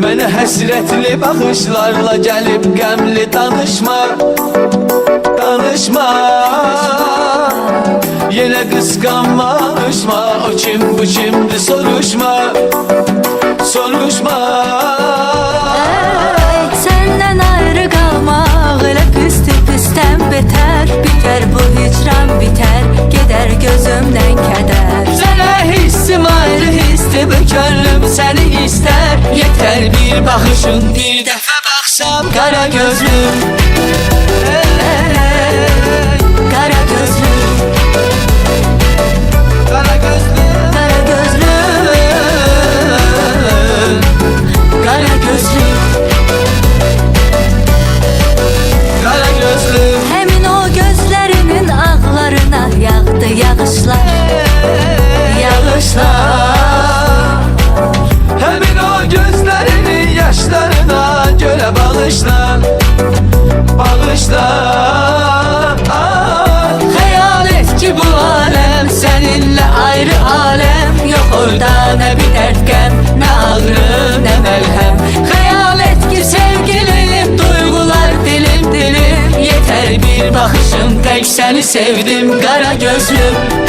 Mənə həsrətli baxışlarla gəlib qəmli danışma Danışma Yenə qısqanma, danışma O kim bu kimdir soruşma Soruşma könlüm səni istər Yetər bir baxışın Bir dəfə baxsam qara gözlüm bağışla Bağışla. Ah, Xəyal et ki bu aləm Səninlə ayrı aləm Yox orada nə bir qəm Nə ağrı nə məlhəm Xəyal et ki sevgilim Duyğular dilim dilim. Yetər bir baxışım Tək səni sevdim qara gözlüm